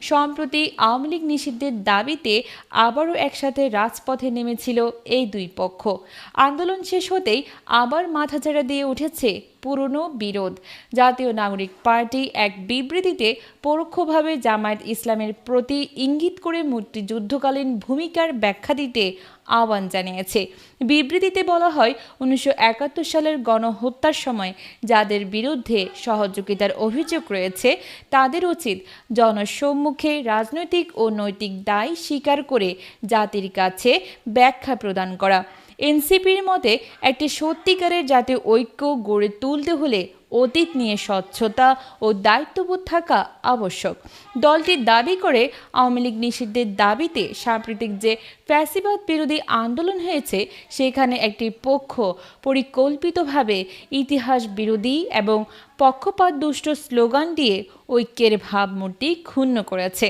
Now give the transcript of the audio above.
সম্প্রতি আওয়ামী লীগ নিষিদ্ধের দাবিতে আবারও একসাথে রাজপথে নেমেছিল এই দুই পক্ষ। আন্দোলন শেষ হতেই আবার মাথাচাড়া দিয়ে উঠেছে পুরনো বিরোধ। জাতীয় নাগরিক পার্টি এক বিবৃতিতে পরোক্ষভাবে জামায়াত ইসলামের প্রতি ইঙ্গিত করে মুক্তিযুদ্ধকালীন ভূমিকার ব্যাখ্যা দিতে আহ্বান জানিয়েছে। বিবৃতিতে বলা হয়, উনিশশো একাত্তর সালের গণহত্যার সময় যাদের বিরুদ্ধে সহযোগিতার অভিযোগ রয়েছে, তাদের উচিত জনসম্মুখে রাজনৈতিক ও নৈতিক দায় স্বীকার করে জাতির কাছে ব্যাখ্যা প্রদান করা। এনসিপির মতে একটি সত্যিকারের জাতীয় ঐক্য গড়ে তুলতে হলে অতীত নিয়ে স্বচ্ছতা ও দায়িত্ববোধ থাকা আবশ্যক। দলটি দাবি করে আওয়ামী লীগ নিষিদ্ধের দাবিতে সাম্প্রতিক যে ফ্যাসিবাদ বিরোধী আন্দোলন হয়েছে, সেখানে একটি পক্ষ পরিকল্পিতভাবে ইতিহাস বিরোধী এবং পক্ষপাত দুষ্ট স্লোগান দিয়ে ঐক্যের ভাবমূর্তি ক্ষুণ্ণ করেছে।